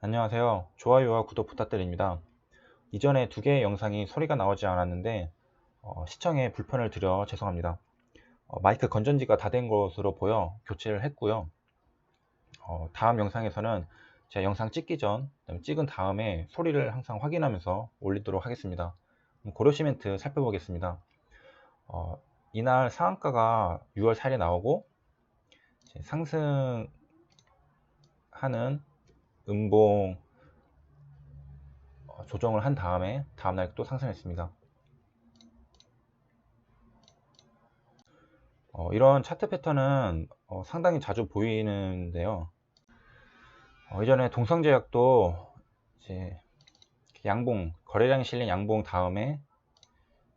안녕하세요. 좋아요와 구독 부탁드립니다. 이전에 두 개의 영상이 소리가 나오지 않았는데 어, 시청에 불편을 드려 죄송합니다. 어, 마이크 건전지가 다 된 것으로 보여 교체를 했고요. 어, 다음 영상에서는 제가 영상 찍기 전 찍은 다음에 소리를 항상 확인하면서 올리도록 하겠습니다. 고려시멘트 살펴보겠습니다. 어, 이날 상한가가 6월 4일에 나오고 상승하는 음봉 어, 조정을 한 다음에 다음날 또 상승했습니다. 어, 이런 차트 패턴은 어, 상당히 자주 보이는데요. 어, 이전에 동성제약도 이제 양봉 거래량이 실린 양봉 다음에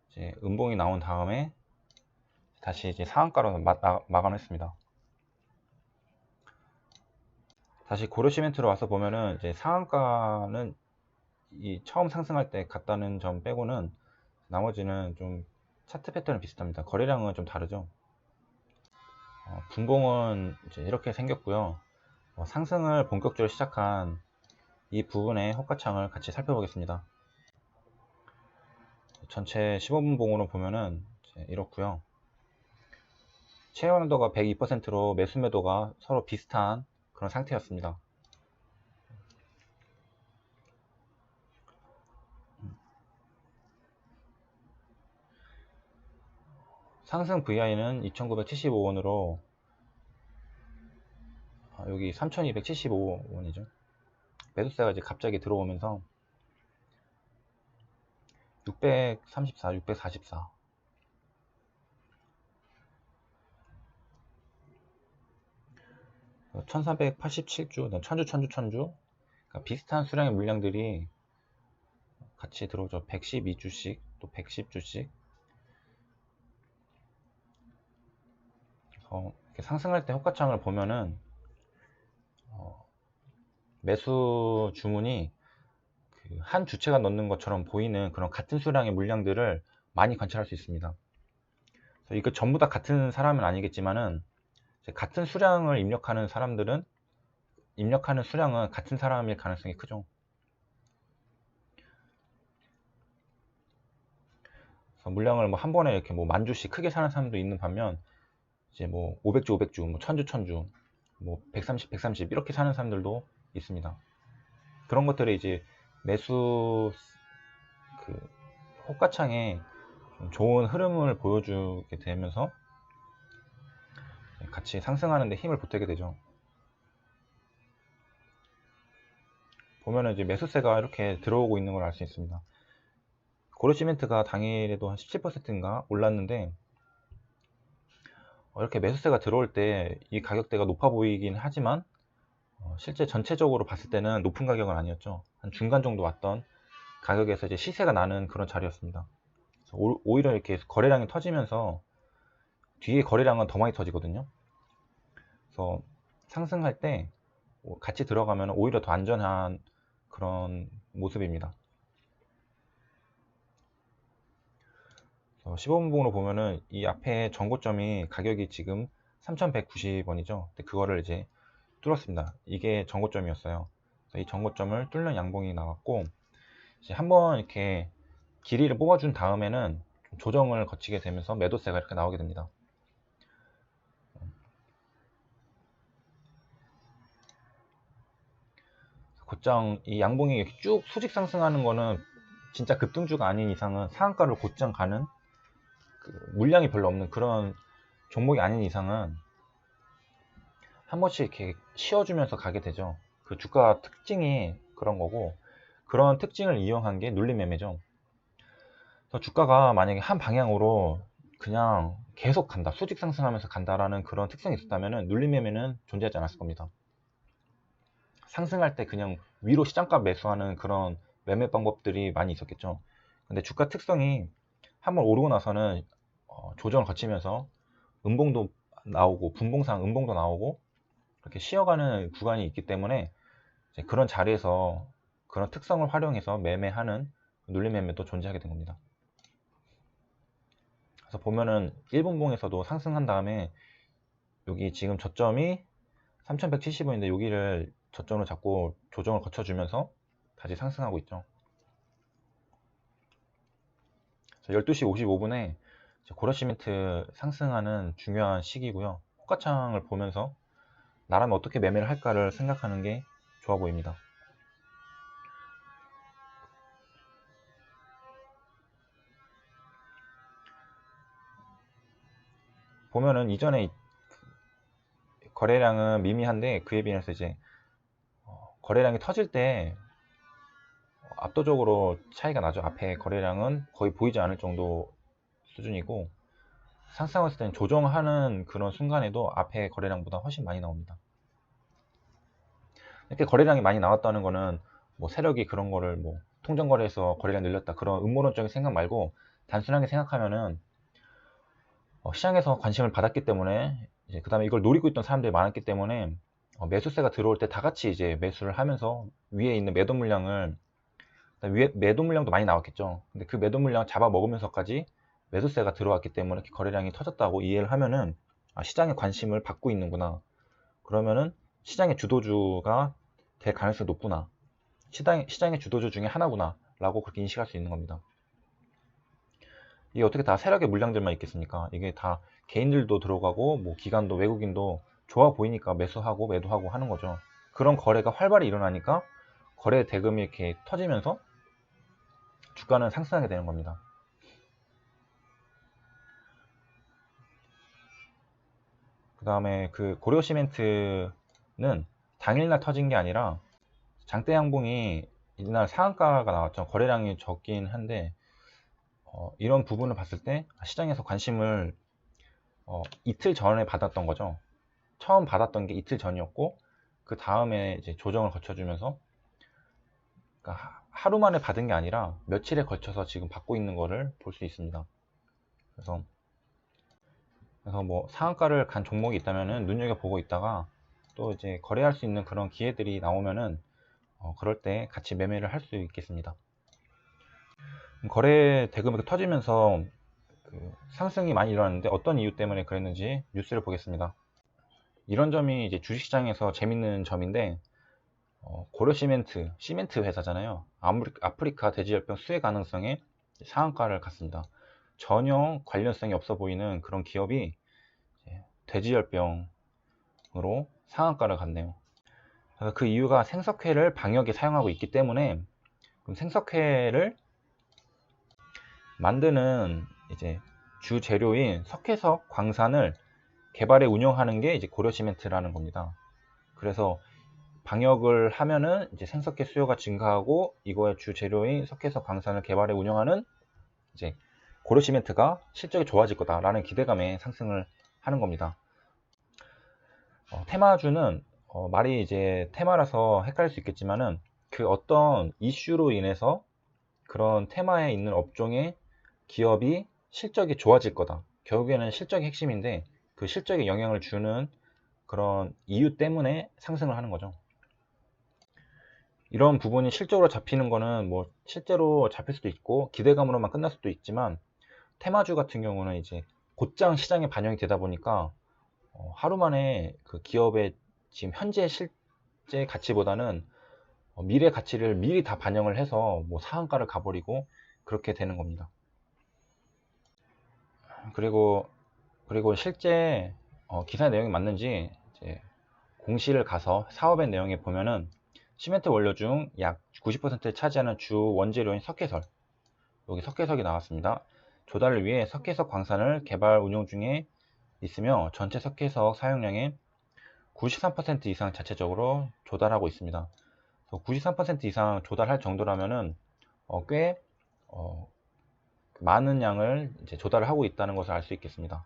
이제 음봉이 나온 다음에 다시 이제 상한가로 마, 마, 마감했습니다. 다시 고려시멘트로 와서 보면은 이제 상한가는 이 처음 상승할 때 갔다는 점 빼고는 나머지는 좀 차트 패턴이 비슷합니다. 거래량은 좀 다르죠. 어, 분봉은 이제 이렇게 생겼고요. 어, 상승을 본격적으로 시작한 이 부분의 호가창을 같이 살펴보겠습니다. 전체 15분봉으로 보면은 이렇고요. 체온도가 102%로 매수 매도가 서로 비슷한 그런 상태였습니다. 상승 VI는 2975원으로 아, 여기 3275원이죠. 매수세가 이제 갑자기 들어오면서 634, 644 1487주, 천주, 천주, 천주. 그러니까 비슷한 수량의 물량들이 같이 들어오죠. 112주씩, 또 110주씩. 그래서 상승할 때 호가창을 보면은 어, 매수 주문이 그 한 주체가 넣는 것처럼 보이는 그런 같은 수량의 물량들을 많이 관찰할 수 있습니다. 이거 전부 다 같은 사람은 아니겠지만은 같은 수량을 입력하는 사람들은 입력하는 수량은 같은 사람일 가능성이 크죠. 물량을 뭐 한 번에 이렇게 뭐 만 주씩 크게 사는 사람도 있는 반면 이제 뭐 500주, 500주, 뭐 1000주, 1000주, 뭐 130, 130 이렇게 사는 사람들도 있습니다. 그런 것들이 이제 매수 그 호가창에 좋은 흐름을 보여주게 되면서 같이 상승하는데 힘을 보태게 되죠. 보면은 이제 매수세가 이렇게 들어오고 있는 걸 알 수 있습니다. 고려시멘트가 당일에도 한 17%인가 올랐는데 어, 이렇게 매수세가 들어올 때 이 가격대가 높아 보이긴 하지만 어, 실제 전체적으로 봤을 때는 높은 가격은 아니었죠. 한 중간 정도 왔던 가격에서 이제 시세가 나는 그런 자리였습니다. 오히려 이렇게 거래량이 터지면서 뒤에 거래량은 더 많이 터지거든요. 그래서 상승할 때 같이 들어가면 오히려 더 안전한 그런 모습입니다. 15분봉으로 보면은 이 앞에 전고점이 가격이 지금 3,190원이죠. 그거를 이제 뚫었습니다. 이게 전고점이었어요. 이 전고점을 뚫는 양봉이 나왔고 이제 한번 이렇게 길이를 뽑아준 다음에는 조정을 거치게 되면서 매도세가 이렇게 나오게 됩니다. 곧장 이 양봉이 쭉 수직 상승하는 거는 진짜 급등주가 아닌 이상은 상한가를 곧장 가는 그 물량이 별로 없는 그런 종목이 아닌 이상은 한 번씩 이렇게 쉬어주면서 가게 되죠. 그 주가 특징이 그런 거고 그런 특징을 이용한 게 눌림 매매죠. 그래서 주가가 만약에 한 방향으로 그냥 계속 간다, 수직 상승하면서 간다라는 그런 특성이 있었다면 눌림 매매는 존재하지 않았을 겁니다. 상승할 때 그냥 위로 시장가 매수하는 그런 매매 방법들이 많이 있었겠죠. 근데 주가 특성이 한번 오르고 나서는 어, 조정을 거치면서 음봉도 나오고 분봉상 음봉도 나오고 이렇게 쉬어가는 구간이 있기 때문에 그런 자리에서 그런 특성을 활용해서 매매하는 눌림 매매도 존재하게 된 겁니다. 그래서 보면은 1분봉에서도 상승한 다음에 여기 지금 저점이 3170원인데 여기를 저점을 잡고 조정을 거쳐주면서 다시 상승하고 있죠. 12시 55분에 고려시멘트 상승하는 중요한 시기고요. 호가창을 보면서 나라면 어떻게 매매를 할까를 생각하는 게 좋아 보입니다. 보면은 이전에 이- 거래량은 미미한데 그에 비해서 이제 어, 거래량이 터질 때 어, 압도적으로 차이가 나죠. 앞에 거래량은 거의 보이지 않을 정도 수준이고 상승했을 때는 조정하는 그런 순간에도 앞에 거래량보다 훨씬 많이 나옵니다. 이렇게 거래량이 많이 나왔다는 거는 뭐 세력이 그런 거를 뭐 통정거래에서 거래량 늘렸다 그런 음모론적인 생각 말고 단순하게 생각하면은 어, 시장에서 관심을 받았기 때문에 이제 그다음에 이걸 노리고 있던 사람들이 많았기 때문에 어, 매수세가 들어올 때 다 같이 이제 매수를 하면서 위에 있는 매도 물량을 위에 매도 물량도 많이 나왔겠죠. 근데 그 매도 물량 잡아 먹으면서까지 매수세가 들어왔기 때문에 거래량이 터졌다고 이해를 하면은 아, 시장에 관심을 받고 있는구나. 그러면은 시장의 주도주가 될 가능성이 높구나. 시장, 시장의 주도주 중에 하나구나. 라고 그렇게 인식할 수 있는 겁니다. 이게 어떻게 다 세력의 물량들만 있겠습니까? 이게 다 개인들도 들어가고 뭐 기관도 외국인도 좋아 보이니까 매수하고 매도하고 하는 거죠. 그런 거래가 활발히 일어나니까 거래 대금이 이렇게 터지면서 주가는 상승하게 되는 겁니다. 그 다음에 그 고려 시멘트는 당일날 터진 게 아니라 장대 양봉이 이날 상한가가 나왔죠. 거래량이 적긴 한데 어, 이런 부분을 봤을 때 시장에서 관심을 어, 이틀 전에 받았던 거죠. 처음 받았던 게 이틀 전이었고 그 다음에 이제 조정을 거쳐주면서 그러니까 하- 하루 만에 받은 게 아니라 며칠에 걸쳐서 지금 받고 있는 거를 볼 수 있습니다. 그래서 그래서 뭐 상한가를 간 종목이 있다면은 눈여겨 보고 있다가 또 이제 거래할 수 있는 그런 기회들이 나오면은 어, 그럴 때 같이 매매를 할 수 있겠습니다. 거래 대금이 터지면서 그 상승이 많이 일어났는데 어떤 이유 때문에 그랬는지 뉴스를 보겠습니다. 이런 점이 이제 주식시장에서 재밌는 점인데 어, 고려 시멘트, 시멘트 회사잖아요. 아프리카 돼지열병 수혜 가능성에 상한가를 갔습니다. 전혀 관련성이 없어 보이는 그런 기업이 돼지열병으로 상한가를 갔네요. 그 이유가 생석회를 방역에 사용하고 있기 때문에 그럼 생석회를 만드는 이제 주 재료인 석회석 광산을 개발해 운영하는 게 이제 고려시멘트라는 겁니다. 그래서 방역을 하면은 이제 생석회 수요가 증가하고 이거의 주 재료인 석회석 광산을 개발해 운영하는 이제 고려시멘트가 실적이 좋아질 거다라는 기대감에 상승을 하는 겁니다. 어, 테마주는 어, 말이 이제 테마라서 헷갈릴 수 있겠지만은 그 어떤 이슈로 인해서 그런 테마에 있는 업종의 기업이 실적이 좋아질 거다. 결국에는 실적이 핵심인데 그 실적에 영향을 주는 그런 이유 때문에 상승을 하는 거죠. 이런 부분이 실적으로 잡히는 거는 뭐 실제로 잡힐 수도 있고 기대감으로만 끝날 수도 있지만 테마주 같은 경우는 이제 곧장 시장에 반영이 되다 보니까 어, 하루 만에 그 기업의 지금 현재 실제 가치보다는 어, 미래 가치를 미리 다 반영을 해서 뭐 상한가를 가버리고 그렇게 되는 겁니다. 그리고 그리고 실제 어, 기사 내용이 맞는지 공시를 가서 사업의 내용에 보면은 시멘트 원료 중 약 90%를 차지하는 주 원재료인 석회설 여기 석회석이 나왔습니다. 조달을 위해 석회석 광산을 개발 운영 중에 있으며 전체 석회석 사용량의 93% 이상 자체적으로 조달하고 있습니다. 93% 이상 조달할 정도라면은 어, 꽤 어, 많은 양을 조달을 하고 있다는 것을 알 수 있겠습니다.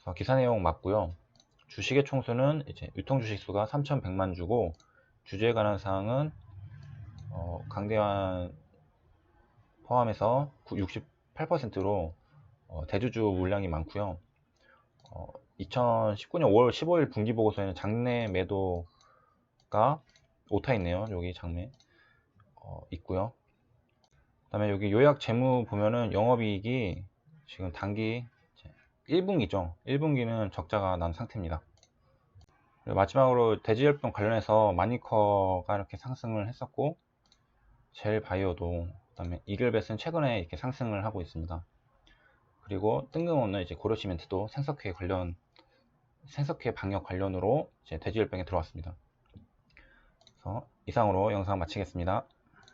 그래서 기사 내용 맞고요. 주식의 총수는 이제 유통 주식 수가 3,100만 주고 주주에 관한 사항은 어, 강대환 포함해서 68%로 어, 대주주 물량이 많고요. 어, 2019년 5월 15일 분기 보고서에는 장내 매도가 오타 있네요. 여기 장매 어, 있고요. 그다음에 여기 요약 재무 보면은 영업이익이 지금 단기 1분기죠. 1분기는 적자가 난 상태입니다. 마지막으로 대지열병 관련해서 마니커가 이렇게 상승을 했었고 젤바이오도 그다음에 이글벳은 최근에 이렇게 상승을 하고 있습니다. 그리고 뜬금없는 이제 고려시멘트도 생석회 관련 생석회 방역 관련으로 이제 대지열병에 들어왔습니다. 그래서 이상으로 영상 마치겠습니다.